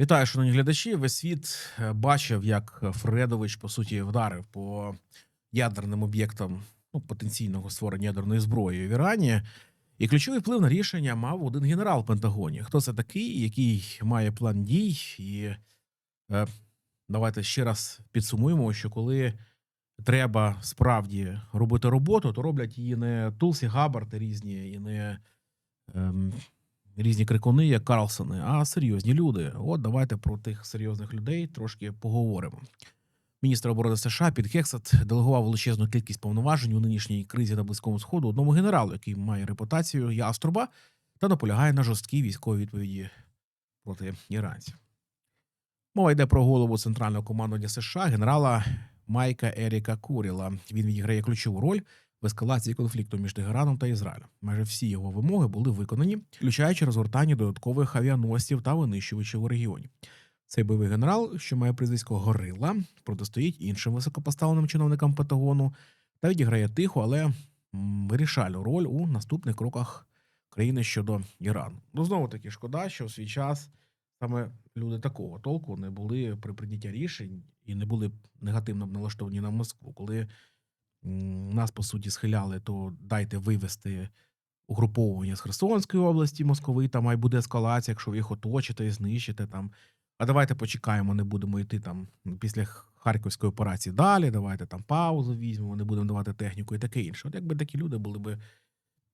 Вітаю, шановні глядачі. Весь світ е, бачив, як Фредович по суті вдарив по ядерним об'єктам ну, потенційного створення ядерної зброї в Ірані. І ключовий вплив на рішення мав один генерал в Пентагоні. Хто це такий, який має план дій? І е, давайте ще раз підсумуємо, що коли треба справді робити роботу, то роблять її не Тулсі Габард різні, і не ем, різні крикуни, як Карлсони, а серйозні люди. От давайте про тих серйозних людей трошки поговоримо. Міністр оборони США Піт Хексет делегував величезну кількість повноважень у нинішній кризі на близькому сходу одному генералу, який має репутацію яструба та наполягає на жорсткій військовій відповіді проти іранців. Мова йде про голову центрального командування США генерала Майка Еріка Куріла. Він відіграє ключову роль в ескалації конфлікту між Тегераном та Ізраїлем. Майже всі його вимоги були виконані, включаючи розгортання додаткових авіаносців та винищувачів у регіоні. Цей бойовий генерал, що має прізвисько Горила, протистоїть іншим високопоставленим чиновникам Пентагону та відіграє тиху, але вирішальну роль у наступних кроках країни щодо Ірану. Ну знову таки шкода, що в свій час саме люди такого толку не були при прийнятті рішень і не були негативно налаштовані на Москву, коли нас по суті схиляли, то дайте вивести угруповування з Херсонської області, Московита, має буде ескалація, якщо ви їх оточите і знищите там. А давайте почекаємо, не будемо йти там після Харківської операції далі. Давайте там паузу візьмемо, не будемо давати техніку і таке інше. От якби такі люди були би,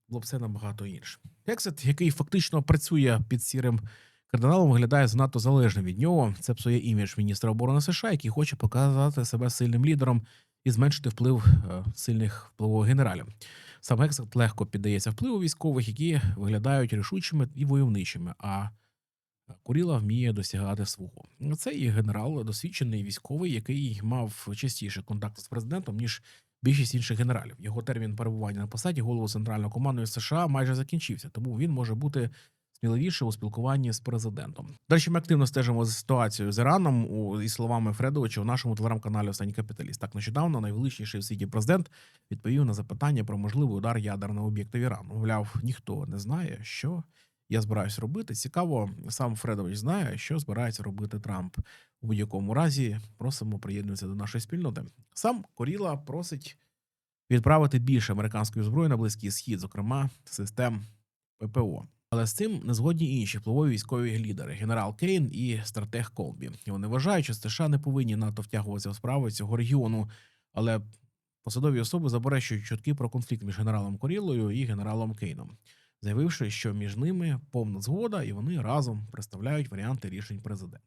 було б все набагато інше. Тексит, який фактично працює під сірим кардиналом, виглядає занадто залежним від нього. Це псує імідж міністра оборони США, який хоче показати себе сильним лідером і зменшити вплив е, сильних впливових генералів. Сам Гексет легко піддається впливу військових, які виглядають рішучими і войовничими. А Куріла вміє досягати свого. Це і генерал, досвідчений військовий, який мав частіше контакти з президентом ніж більшість інших генералів. Його термін перебування на посаді голову центрального командування США майже закінчився, тому він може бути сміливіше у спілкуванні з президентом. Далі ми активно стежимо за ситуацією з Іраном у і словами Фредовича у нашому телеграм-каналі Останній капіталіст. Так нещодавно найвеличніший в світі президент відповів на запитання про можливий удар ядерного об'єкта в Ірану. Мовляв, ніхто не знає, що я збираюсь робити. Цікаво, сам Фредович знає, що збирається робити Трамп. У будь-якому разі просимо приєднуватися до нашої спільноти. Сам Коріла просить відправити більше американської зброї на близький схід, зокрема систем ППО. Але з цим не згодні інші впливові військові лідери генерал Кейн і стратег Колбі. Вони вважають, що США не повинні НАТО втягуватися в справи цього регіону, але посадові особи заперечують чутки про конфлікт між генералом Корілою і генералом Кейном заявивши, що між ними повна згода, і вони разом представляють варіанти рішень президента.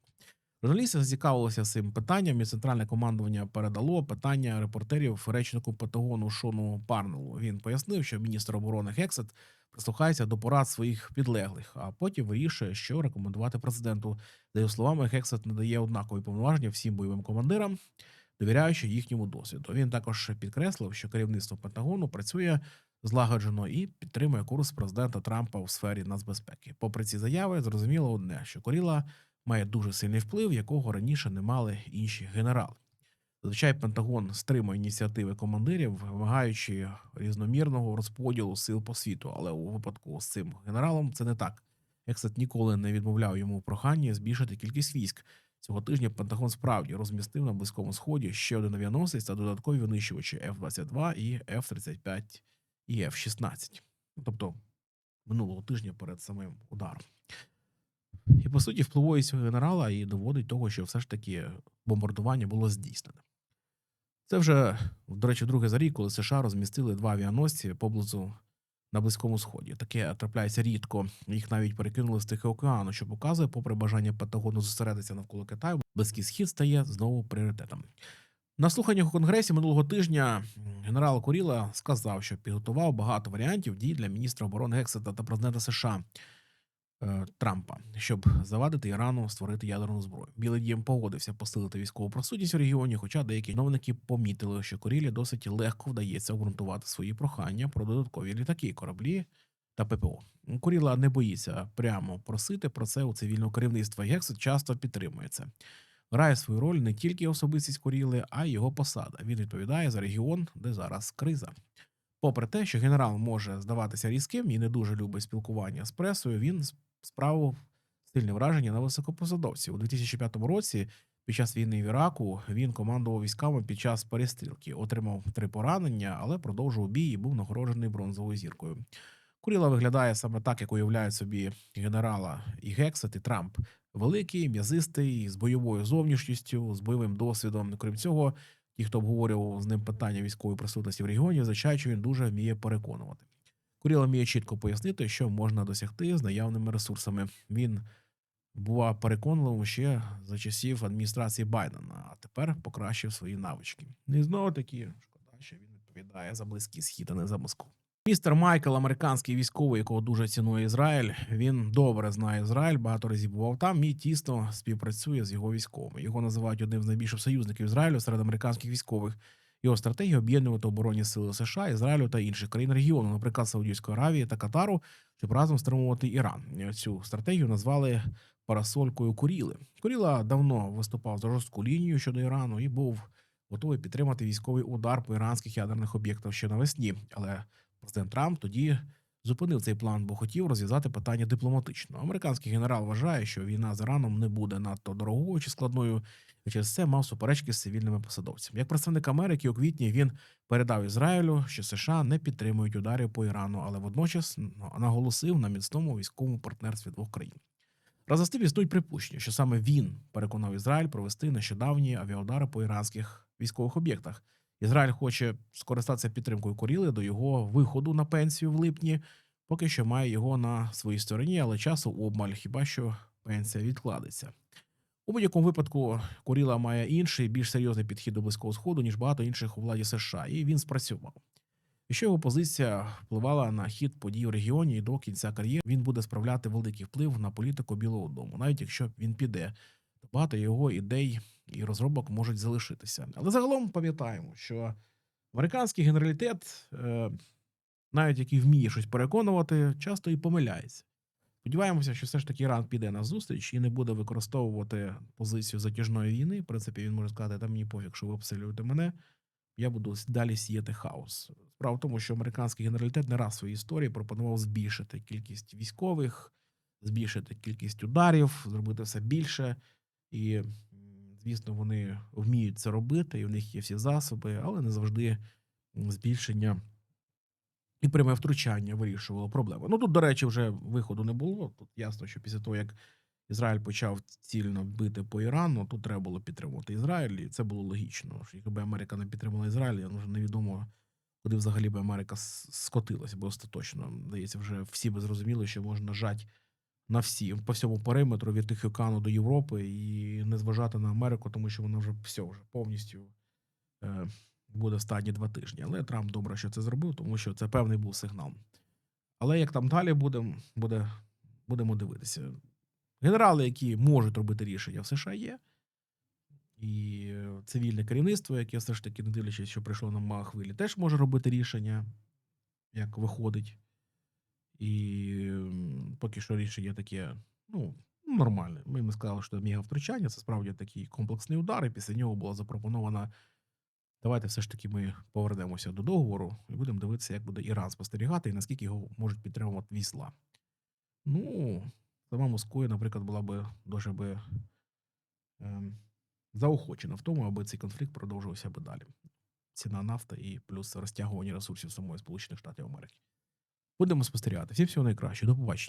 Журналісти зацікавилися цим питанням, і центральне командування передало питання репортерів речнику Пентагону Шону Парнелу. Він пояснив, що міністр оборони Гексет прислухається до порад своїх підлеглих, а потім вирішує, що рекомендувати президенту. За його словами, Гексет надає однакові повноваження всім бойовим командирам, довіряючи їхньому досвіду. Він також підкреслив, що керівництво Пентагону працює злагоджено і підтримує курс президента Трампа у сфері нацбезпеки. Попри ці заяви, зрозуміло одне, що Коріла має дуже сильний вплив, якого раніше не мали інші генерали. Зазвичай Пентагон стримує ініціативи командирів, вимагаючи різномірного розподілу сил по світу. Але у випадку з цим генералом це не так. Ексет ніколи не відмовляв йому в проханні збільшити кількість військ. Цього тижня Пентагон справді розмістив на близькому сході ще один авіаносець та додаткові винищувачі F-22 і F-35 і F-16. Тобто минулого тижня перед самим ударом. І по суті, впливовість генерала і доводить того, що все ж таки бомбардування було здійснене. Це вже, до речі, друге за рік, коли США розмістили два авіаносці поблизу на Близькому Сході. Таке трапляється рідко. Їх навіть перекинули з Тихого океану, що показує, попри бажання Пентагону зосередитися навколо Китаю, Близький схід стає знову пріоритетом. На слуханнях у Конгресі минулого тижня генерал Куріла сказав, що підготував багато варіантів дій для міністра оборони Гексета та президента США Трампа, щоб завадити Ірану створити ядерну зброю. Білий дім погодився посилити військову присутність у регіоні, хоча деякі чиновники помітили, що Курілі досить легко вдається обґрунтувати свої прохання про додаткові літаки, кораблі та ППО. Куріла не боїться прямо просити про це у цивільного керівництва. і Гексет часто підтримує це грає свою роль не тільки особистість Куріли, а й його посада. Він відповідає за регіон, де зараз криза. Попри те, що генерал може здаватися різким і не дуже любить спілкування з пресою, він справу сильне враження на високопосадовців. У 2005 році, під час війни в Іраку, він командував військами під час перестрілки, отримав три поранення, але продовжував бій і був нагороджений бронзовою зіркою. Куріла виглядає саме так, як уявляють собі генерала і Гексет, і Трамп. Великий, м'язистий, з бойовою зовнішністю, з бойовим досвідом. Крім цього, ті, хто обговорював з ним питання військової присутності в регіоні, звичайно, він дуже вміє переконувати. Куріла вміє чітко пояснити, що можна досягти з наявними ресурсами. Він бував переконливим ще за часів адміністрації Байдена, а тепер покращив свої навички. І знову таки, шкода, що він відповідає за близький схід, а не за Москву. Містер Майкл, американський військовий, якого дуже цінує Ізраїль. Він добре знає Ізраїль, багато разів бував там і тісно співпрацює з його військовими. Його називають одним з найбільших союзників Ізраїлю серед американських військових. Його стратегія об'єднувати оборонні сили США, Ізраїлю та інших країн регіону, наприклад, Саудівської Аравії та Катару, щоб разом стримувати Іран. Цю стратегію назвали парасолькою Куріли. Куріла давно виступав за жорстку лінію щодо Ірану і був готовий підтримати військовий удар по іранських ядерних об'єктах ще навесні. Але президент Трамп тоді зупинив цей план, бо хотів розв'язати питання дипломатично. Американський генерал вважає, що війна з Іраном не буде надто дорогою чи складною. І через це мав суперечки з цивільними посадовцями. Як представник Америки у квітні він передав Ізраїлю, що США не підтримують ударів по Ірану, але водночас наголосив на міцному військовому партнерстві двох країн. Разом з тим існують припущення, що саме він переконав Ізраїль провести нещодавні авіаудари по іранських військових об'єктах. Ізраїль хоче скористатися підтримкою Коріли до його виходу на пенсію в липні. Поки що має його на своїй стороні, але часу обмаль, хіба що пенсія відкладеться. У будь-якому випадку Куріла має інший, більш серйозний підхід до близького сходу, ніж багато інших у владі США, і він спрацював. І що його позиція впливала на хід подій у регіоні і до кінця кар'єри, він буде справляти великий вплив на політику Білого Дому, навіть якщо він піде, багато його ідей і розробок можуть залишитися. Але загалом пам'ятаємо, що американський генералітет, е, навіть який вміє щось переконувати, часто і помиляється. Сподіваємося, що все ж таки Іран піде на зустріч і не буде використовувати позицію затяжної війни. В принципі, він може сказати, там мені пофіг, що ви обстрілюєте мене. Я буду далі сіяти хаос. Справа в тому, що американський генералітет не раз в своїй історії пропонував збільшити кількість військових, збільшити кількість ударів, зробити все більше. І, звісно, вони вміють це робити, і в них є всі засоби, але не завжди збільшення і пряме втручання вирішувало проблему. Ну тут, до речі, вже виходу не було. Тут ясно, що після того, як Ізраїль почав цільно бити по Ірану, тут треба було підтримувати Ізраїль, і це було логічно. Якби Америка не підтримала Ізраїль, вже невідомо, куди взагалі би Америка с- скотилась, бо остаточно. Здається, вже всі би зрозуміли, що можна жати на всі по всьому периметру від Тихоокеану до Європи і не зважати на Америку, тому що вона вже все вже повністю е, буде в стадії два тижні. Але Трамп добре, що це зробив, тому що це певний був сигнал. Але як там далі буде, буде будемо дивитися. Генерали, які можуть робити рішення в США, є. І цивільне керівництво, яке все ж таки, не дивлячись, що прийшло на хвилі, теж може робити рішення, як виходить. І поки що рішення таке, ну, нормальне. Ми їм сказали, що мега втручання, це справді такий комплексний удар, і після нього була запропонована. Давайте все ж таки ми повернемося до договору і будемо дивитися, як буде Іран спостерігати і наскільки його можуть підтримувати вісла. Ну, сама Москва, наприклад, була би дуже би ем, заохочена в тому, аби цей конфлікт продовжувався би далі. Ціна нафти і плюс розтягування ресурсів самої Сполучених Штатів Америки. Будемо спостерігати. Всім всього найкращого. До побачення.